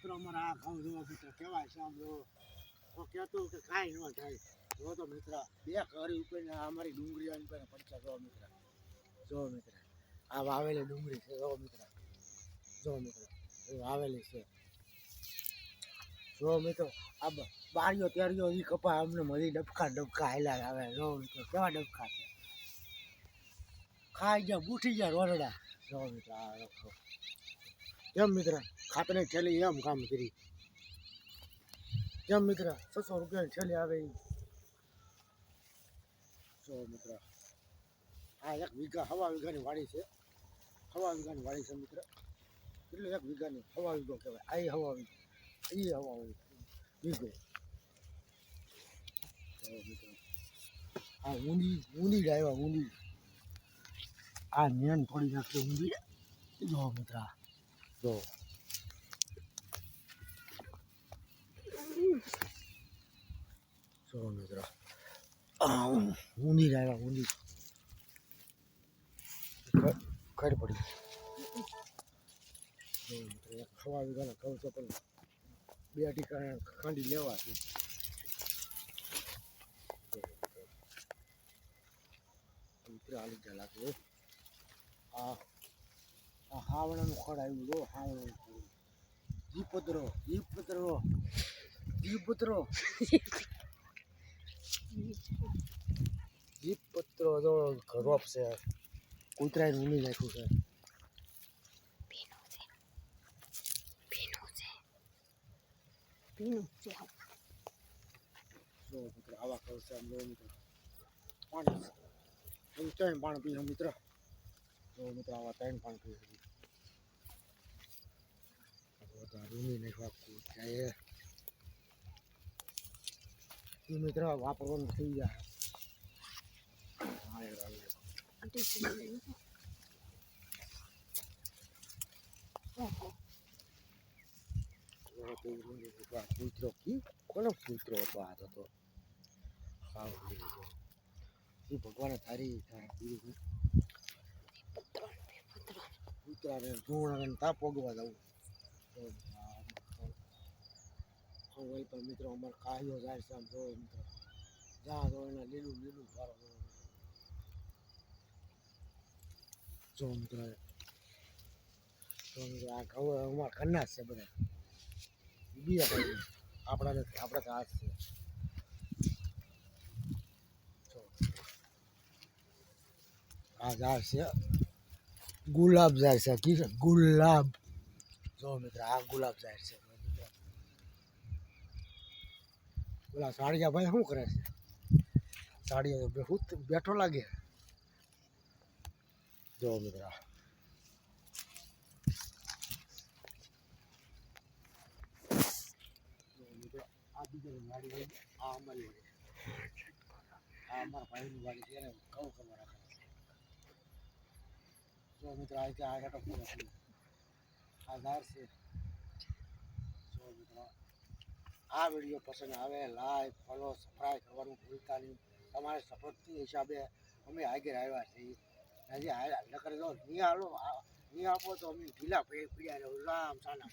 મિત્રો અમારા આ ઘઉં જોવા મિત્ર કહેવાય જો તો કહેતું કે કાંઈ ન થાય. જો તો મિત્ર, બે ઘરી ઉપર ને આ અમારી ડુંગળી ઉપર પંચા જો મિત્ર. જો મિત્ર. આ વાવેલી ડુંગળી છે, જો મિત્ર. જો મિત્ર. વાવેલી છે. જો મિત્રો, આ બારીઓ તેરીઓ એ કપા અમને મળી ડબકા ડબકા હેલા આવે. જો મિત્રો, કેવા ડબકા છે? ખાઈ ગયા, બૂઠી ગયા રોરડા. જો મિત્ર, આ કેમ મિત્ર? ખાતરની થેલી એમ કામ કરી. કેમ મિત્ર? છસો રૂપિયાની થેલી આવે જો મિત્ર, આ એક વીઘા હવા વીઘાની વાડી છે. હવા વીઘાની વાડી છે મિત્ર. એટલે એક વીઘાની હવા વીઘો કહેવાય. આ હવા વીઘો. એ હવા વીઘો. આ ઊંડી ઊંડી ડાયવા ઊંડી. આ મેન થોડી નાખશે ઊંડી. જો મિત્ર. જો. જો મિત્ર ડાયવા ઊંડી ખ- ખડ પડી ખવા વીઘાના તો પણ બે ટીકા ખાંડી લેવા છે મિત્ર. આલી જા લાગે આ આ હાવણાનું ખડ આવ્યું જો હાવણાનું ખડ જીપતરો જીપતરો જીપતરો જીપતરો જો રોપ છે. કૂતરાએ ઊંડી નાખ્યું છે. ભીનું છે. આવા ખડ છે મિત્ર. પાણી હું ત્રણ પાણી પીશું મિત્ર. જો મિત્ર આવા ત્રણ પાણી પીશું. ઊંડી નાખવા કૂતરાએ. એ મિત્ર વાપરવાનું થઈ જાય. કૂતરો કી કોનો કૂતરો હતો આ તો એ ભગવાને તારી કૂતરાને ધૂણાને તાપ પોગવા દઉં હવે પણ મિત્રો, અમારે કાયો જાય છે આમ જો મિત્રો. જ્યાં જો એને લીલું લીલું સારો જો મિત્રો આ ઘઉં અમારા ઘરના છે બધા. બીજા આપણા નથી, આપણા તો આ છે. આ ઝાડ છે, ગુલાબ ઝાડ છે? ગુલાબ. જો મિત્ર, આ ગુલાબ ઝાડ છે. મિત્ર ઓલા સાડિયા ભાઈ શું કરે છે? સાડિયા તો બેહુ જ બેઠો લાગે. જો મિત્ર. જો મિત્ર, આ બીજાની વાડી હોય આ અમારી વાડી. આ અમારા ભાઈની વાડી છે એને કહું કરવા રાખે જો મિત્ર, આ રીતે આ ઘટક પૂરો થયો. આ ઝાડ છે. જો મિત્ર આ વીડિયો પસંદ આવે લાઈક ફોલો સબસ્ક્રાઈબ કરવાનું ભૂલતા નહીં. તમારે સપોર્ટની હિસાબે અમે હાજર આવ્યા છીએ. હજી નકર જો નહીં હાલો નહીં આપો તો અમે ઢીલા પીડ્યા રહ્યો રામ સાના.